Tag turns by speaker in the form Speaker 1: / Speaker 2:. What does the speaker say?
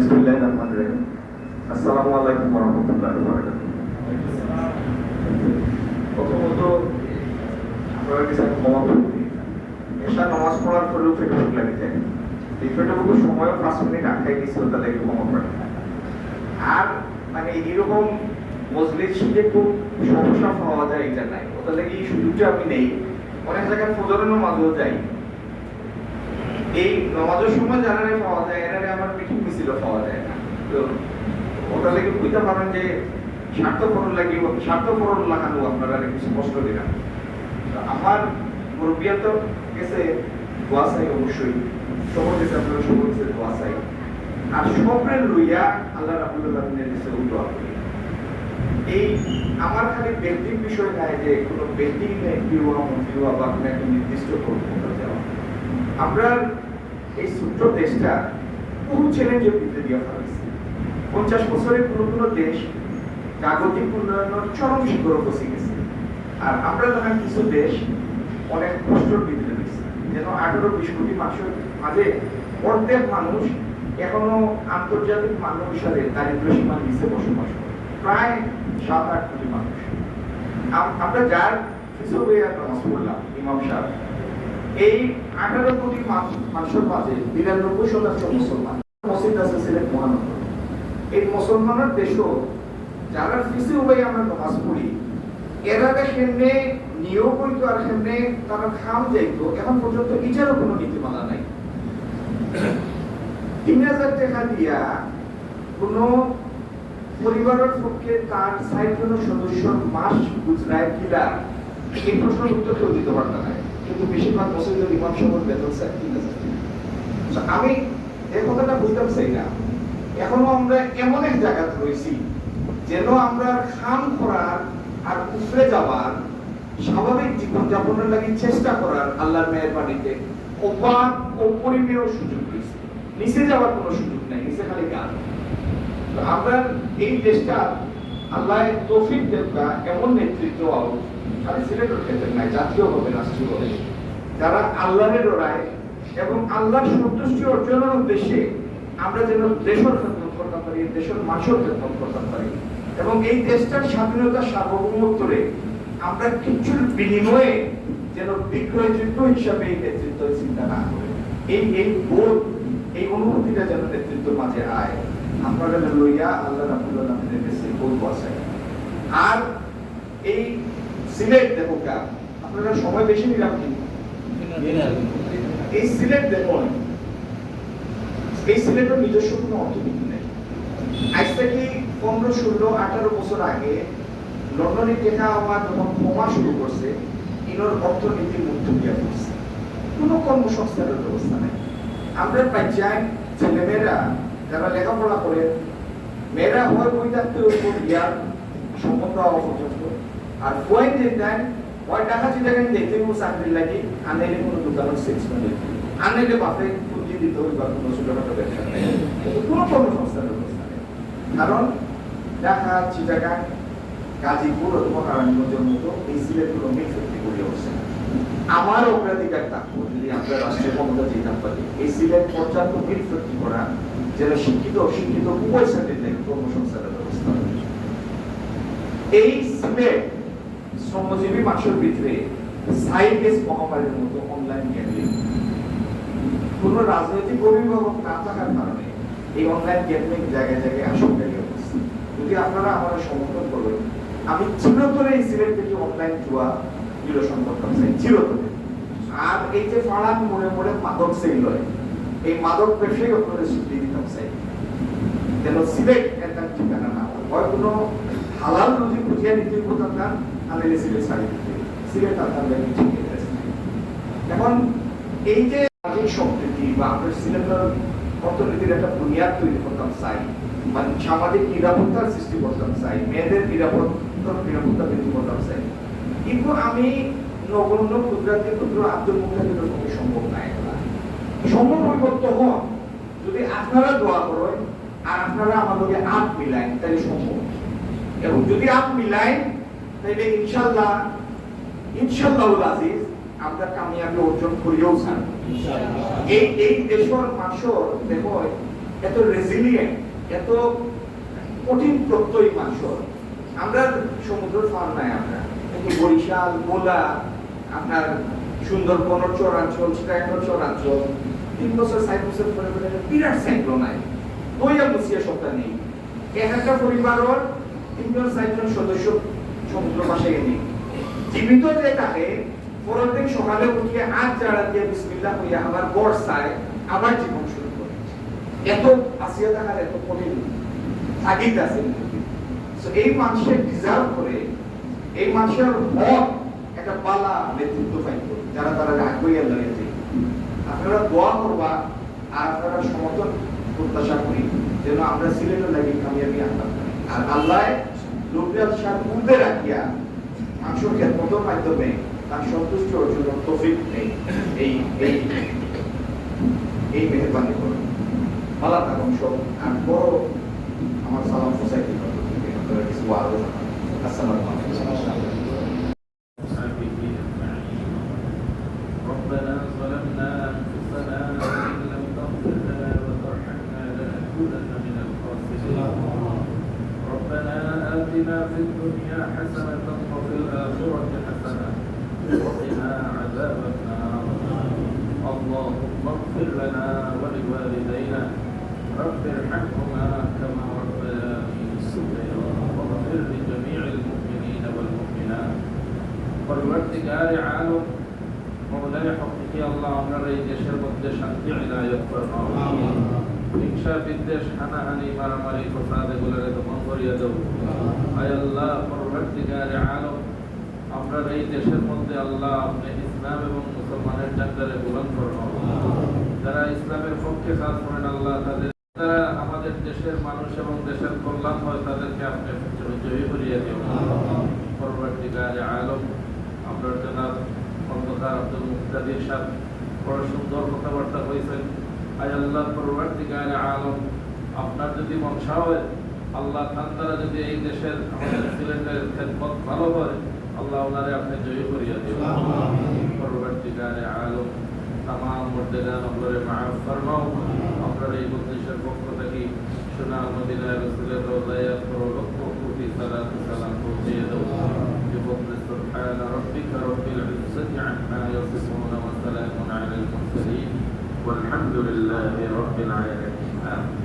Speaker 1: বিসমিল্লাহ রহমান রহিম আসসালামু আলাইকুম ওরহমতুল্লাহ প্রথমত, আপনারা কিছু ক্ষমা করবেন এসা নামাজ পড়ার পরেও ফেটবুক লাগে যায় এই ফেটবুক সময় পাঁচ মিনিট আটকাই গেছিল করে আর মানে এরকম মজলিস যে খুব সমস্যা পাওয়া যায় এটা নাই। ওটা লাগে এই আমি নেই। অনেক জায়গায় ফজরের নামাজও যাই। এই নামাজের সময় জানারে পাওয়া যায় এনারে আমার মিটিং মিছিল পাওয়া যায় তো ওটা লাগে বুঝতে পারেন যে স্বার্থপরণ লাগে স্বার্থপরণ লাগানো আপনারা কিছু কষ্ট দিলাম আমার মুরব্বিয়া তো গেছে চাই অবশ্যই কাছে আপনারা দোয়া চাই আর সবরে লইয়া আল্লাহ রাবুল এই আমার খালি ব্যক্তির বিষয় নাই যে কোনো ব্যক্তি এমপি হওয়া মন্ত্রী বা কোনো একটা নির্দিষ্ট কর্মকর্তা যাওয়া। আমরা এই ছোট্ট দেশটা বহু চ্যালেঞ্জের ভিতরে দিয়ে ফেলেছি পঞ্চাশ বছরের কোনো কোনো দেশ জাগতিক উন্নয়নের চরম শিখরে পৌঁছে গেছে। আর আমরা দেখেন কিছু দেশ অনেক কষ্টর ভিতরে রয়েছে, যেন আঠারো বিশ কোটি মানুষের মাঝে অর্ধেক মানুষ এখনও আন্তর্জাতিক মান অনুসারে দারিদ্র সীমার নিচে বসবাস করে, প্রায় সাত আট কোটি মানুষ। আমরা যার কিছু হয়ে নামাজ পড়লাম, ইমাম সাহেব এই আঠারো কোটি মানুষের মাঝে বিরানব্বই শতাংশ মুসলমান। মসজিদ আছে সিলেট মহানগর। এই মুসলমানের দেশও যারা আমরা পড়ি, এরা সেমনে নিয়োগ হইতো আর সেমনে তারা খাম এখন পর্যন্ত কোনো নীতিমালা নাই। তিন হাজার টাকা দিয়া কোনো পরিবারের পক্ষে তার ষাট জন সদস্যর মাস গুজরায় কিলা এই প্রশ্নের উত্তর কেউ দিতে পারত না। কিন্তু বেশিরভাগ মসজিদের ইমাম সাহেবের বেতন স্যার তিন হাজার আমি এই কথাটা বুঝতে চাই না এখনও আমরা এমন এক জায়গায় রয়েছি, যেন আমরা খাম করার আর উপরে যাওয়ার, স্বাভাবিক জীবনযাপনের লাগি চেষ্টা করার আল্লাহর মেহরবানিতে অবাক অপরিমেয় সুযোগ রয়েছে। নিচে যাওয়ার কোনো সুযোগ নাই, নিচে খালি গান। আমরা এই দেশটা আল্লাহ তৌফিক দেবকা এমন নেতৃত্ব আউট, খালি সিলেটের ক্ষেত্রে নাই জাতীয় হবে রাষ্ট্রীয় হবে যারা আল্লাহরের লড়াই এবং আল্লাহর সন্তুষ্টি অর্জনের উদ্দেশ্যে আমরা যেন দেশের খেদমত করতে পারি, দেশের মানুষের খেদমত করতে পারি। এবং এই দেশটার স্বাধীনতা সার্বভৌমত্বরে আমরা কিছুর বিনিময়ে যেন বিক্রয়যোগ্য হিসাবে এই নেতৃত্ব চিন্তা না করে। এই এই বোধ, এই অনুভূতিটা যেন নেতৃত্বের মাঝে আয়। আপনারা লইয়া আল্লাহ রাবুল আলমের কাছে বলব আছে আর এই সিলেট দেখো আপনারা সময় বেশি নিলাম কি? এই সিলেট দেখুন। এই সিলেটের নিজস্ব কোনো অর্থনীতি নেই। আজ থেকে পনেরো, ষোলো, আঠারো বছর আগে লন্ডনে টেকা আমার যখন কমা শুরু করছে, ইনোর অর্থনীতি মুক্ত দিয়ে পড়ছে। কোনো কর্মসংস্থানের ব্যবস্থা নেই। আমরা পঞ্চায়েত ছেলেমেয়েরা যারা লেখাপড়া করে, মেয়েরা হয় বই উপর জ্ঞান সম্বন্ধ হওয়া পর্যন্ত। আর পয়েন্ট যে দেন কেন দেখতে কোনো চাকরি লাগে আনাইলে কোনো দোকানের সেলস মানে আনাইলে বাপে পুঁজি দিতে হবে বা কোনো ছোটখাটো ব্যবসা নেই। কোনো কর্মসংস্থানের ব্যবস্থা নেই। কারণ ঢাকা, চিটাগাং, গাজীপুর অথবা নারায়ণগঞ্জের মতো এই সিলেটগুলো মিল ফ্যাক্টরি গড়ে উঠছে আমার অগ্রাধিকার থাকব যদি আমরা রাষ্ট্রীয় ক্ষমতা যেতাম পারি এই সিলেট পর্যাপ্ত ফ্যাক্টরি করা যেন শিক্ষিত, অশিক্ষিত উভয় শ্রেণির কর্মসংস্থানের ব্যবস্থা। এই সিলেট শ্রমজীবী মানুষের ভিতরে সাইকেস মহামারীর মতো অনলাইন গ্যামলিং কোন রাজনৈতিক অভিভাবক না থাকার কারণে এই অনলাইন গ্যামলিং জায়গায় জায়গায় আশঙ্কারী অবস্থা। যদি আপনারা আমার সমর্থন করবেন, আমি চিরতরে এই সিলেট থেকে অনলাইন জুয়া নিরসন করতাম চাই চিরতরে। আর এই যে ফাড়ান মনে মনে মাদক সেল হয় এই মাদক ব্যবসায়ী আপনাদের স্বীকৃতি দিতাম চাই। যেন সিলেট একটা ঠিকানা না হয়। কোনো হালাল রুজি খুঁজিয়া নিতে কোথাও গান সিলেট আপনার লাগে ঠিক আছে এখন এই যে সামাজিক সম্প্রীতি বা আমরা সিলেটের অর্থনীতির একটা বুনিয়াদ তৈরি করতাম চাই মানে সামাজিক নিরাপত্তার সৃষ্টি করতাম চাই, মেয়েদের নিরাপত্তার নিরাপত্তা বৃদ্ধি করতাম চাই। কিন্তু আমি নগণ্য ক্ষুদ্রাতি ক্ষুদ্র আব্দুল পক্ষে সম্ভব না এগুলা সম্ভব হইব তখন যদি আপনারা দোয়া করেন আর আপনারা আমাদেরকে আপ মিলাইন তাহলে সম্ভব। এবং যদি আপ মিলাইন তাহলে ইনশাল্লাহ ইনশাল্লাহ আজিজ আমরা কামিয়াবি অর্জন করিও ছাড়ব এই এই দেশের মানুষের দেখো এত রেজিলিয়েন্ট এত কঠিন প্রত্যয়ী মানুষ আমরা সমুদ্র ফান নাই আমরা। কিন্তু বরিশাল গোলা আপনার সুন্দরবন চরাঞ্চল চিটাঙ্গ চরাঞ্চল। তিন বছর চার বছর পরে পরে বিরাট সাইক্লোন নাই। দইয়া মুসিয়া সপ্তাহ নেই। এক একটা পরিবারের তিনজন চারজন সদস্য সমুদ্র পাশে জীবিত থাকে পরের দিন সকালে উঠিয়ে দিয়ে বিসমিল্লাহ হইয়া আবার বর্ষায় আবার জীবন শুরু করে। এত আসিয়া থাকার এত কঠিন। তাগিদ আছে। এই মানুষের ডিজার্ভ করে, এই মানুষের হক একটা পালা নেতৃত্ব পাইত যারা তারা আগ্রহী লাগিয়েছে আপনারা দোয়া করবা, আর আপনারা সমর্থন, প্রত্যাশা করি, যেন আমরা সিলেটের লাগি কামিয়াবি আনতাম পারি। আর আল্লাহ লোকদের সাথে পূর্বে রাখিয়া মাধ্যমে তার সন্তুষ্ট অর্জন তফিক নেই। এই এই এই মেহরবানি করুন। ভালো থাকুন সব আর বড় আমার সালাম সোসাইটি আসসালামু আলাইকুম।
Speaker 2: آتنا في الدنيا حسنة وفي الآخرة حسنة وقنا عذاب النار اللهم اغفر لنا ولوالدينا رب ارحمهما كما ربياني صغيرا واغفر لجميع المؤمنين والمؤمنات পরবর্তীকারে আলম মৌলায় হকিকে আল্লাহ আপনার এই দেশের মধ্যে শান্তি ইনায়ত ফরমাও হিংসা বিদ্বেষ হানাহানি মারামারি ফসাদ এগুলোর দমন করিয়া দেব আয় আল্লাহ পরবর্তীকারে আলম, আপনার এই দেশের মধ্যে আল্লাহ আপনি ইসলাম এবং মুসলমানের চাকদারে বুলন্দ ফরমাও যারা ইসলামের পক্ষে কাজ করেন, আল্লাহ তাদের তারা আমাদের দেশের মানুষ এবং দেশের কল্যাণ হয়, তাদেরকে আপনি জয়ী করিয়া দিও পরবর্তীকারে আলম, আপনার জনাব খন্দকার আব্দুল মুক্তাদির সাহেব বড় সুন্দর কথাবার্তা হয়েছেন আজ আল্লাহ পরবর্তীকারে আলম, আপনার যদি মনসা হয় আল্লাহ খান দ্বারা যদি এই দেশের আমাদের সিলেটের খেদমত ভালো হয় আল্লাহ ওনারে আপনি জয়ী করিয়া দিও পরবর্তীকারে আলম তাম মর্যাদা নম্বরে মাফ ফরমাও আপনার এই মজলিসের পক্ষ থেকে সোনা মদিনা রসুলের রোজায় লক্ষ কোটি সালাত সালাম পৌঁছিয়ে দেবো بفضل سبحان ربك رب العزة عما يصفون وسلام على المرسلين والحمد لله رب العالمين آمين